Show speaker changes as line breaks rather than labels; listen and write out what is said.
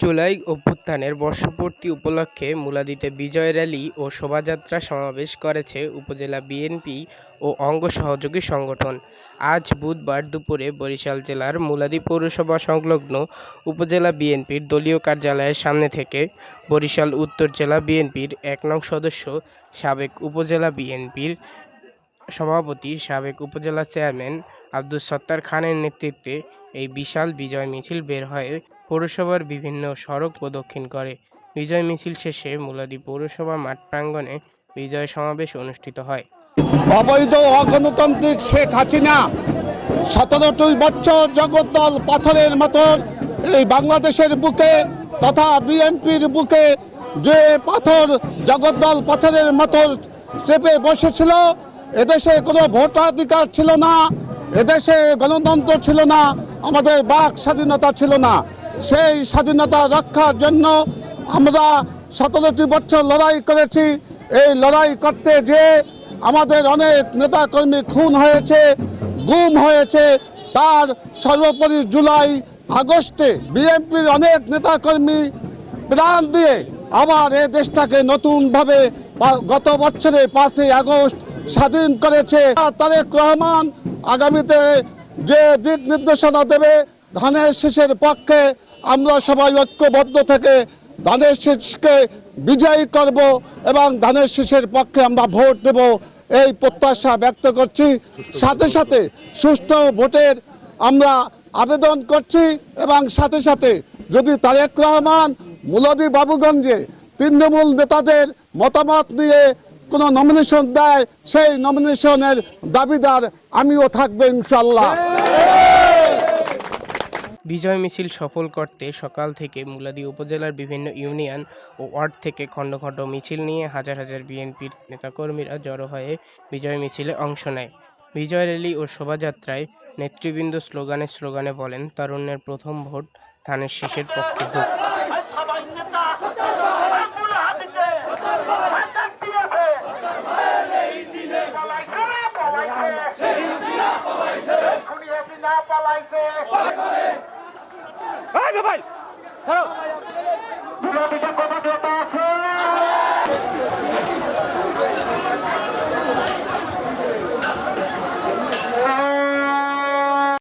জুলাই অভ্যুত্থানের বর্ষপূর্তি উপলক্ষে মুলাদীতে বিজয় র্যালি ও শোভাযাত্রা সমাবেশ করেছে উপজেলা বিএনপি ও অঙ্গ সহযোগী সংগঠন। আজ বুধবার দুপুরে বরিশাল জেলার মুলাদী পৌরসভা সংলগ্ন উপজেলা বিএনপির দলীয় কার্যালয়ের সামনে থেকে বরিশাল উত্তর জেলা বিএনপির এক নং সদস্য, সাবেক উপজেলা বিএনপির সভাপতি, সাবেক উপজেলা চেয়ারম্যান আব্দুস সত্তার খানের নেতৃত্বে এই বিশাল বিজয় মিছিল বের হয়ে পৌরসভার বিভিন্ন সড়ক প্রদক্ষিণ করে। বিজয় মিছিল শেষে মুলাদী পৌরসভা মাঠ প্রাঙ্গণে বিজয় সমাবেশ অনুষ্ঠিত হয়।
অবৈধ অগণতান্ত্রিক শেখ হাসিনা সতেরোটি বছর জগদ্দল পাথরের মতন এই বাংলাদেশের বুকে তথা বিএনপির বুকে যে পাথর জগদ্দল পাথরের মতো চেপে বসেছিল, এদেশে কোনো ভোটাধিকার ছিল না। এদেশে গণতন্ত্র ছিল না, আমাদের বাক স্বাধীনতা ছিল না। সেই স্বাধীনতা রক্ষার জন্য আমরা সতেরোটি বছর লড়াই করেছি। এই লড়াই করতে যে আমাদের অনেক নেতাকর্মী খুন হয়েছে, গুম হয়েছে, তার সর্বোপরি জুলাই আগস্টে বিএনপির অনেক নেতাকর্মী প্রাণ দিয়ে আবার এই দেশটাকে নতুনভাবে গত বছরে পাঁচই আগস্ট স্বাধীন করেছে। তারেক রহমান আগামীতে যে দিক নির্দেশনা দেবে ধানের শীষের পক্ষে, আমরা সবাই ঐক্যবদ্ধ থেকে ধানের শীষকে বিজয়ী করব এবং ধানের শীষের পক্ষে আমরা ভোট দেব। এই প্রত্যাশা ব্যক্ত করছি। সাথে সাথে সুষ্ঠু ভোটের আমরা আবেদন করছি এবং সাথে সাথে যদি তারেক রহমান, মুলাদি বাবুগঞ্জে তৃণমূল নেতাদের মতামত নিয়ে কোনো নমিনেশন দেয়, সেই নমিনেশনের দাবিদার আমিও থাকবে ইনশাল্লাহ
বিজয় মিছিল সফল করতে সকাল থেকে মুলাদী উপজেলার বিভিন্ন ইউনিয়ন ও ওয়ার্ড থেকে খণ্ড খণ্ড মিছিল নিয়ে হাজার হাজার বিএনপির নেতাকর্মীরা জড়ো হয়ে বিজয় মিছিলে অংশ নেয়। বিজয় র্যালি ও শোভাযাত্রায় নেতৃবৃন্দ স্লোগানে স্লোগানে বলেন, তারুণ্যের প্রথম ভোট ধানের শীষের পক্ষে
হাসিনা পালাইছে। বিরোধীদের কোনো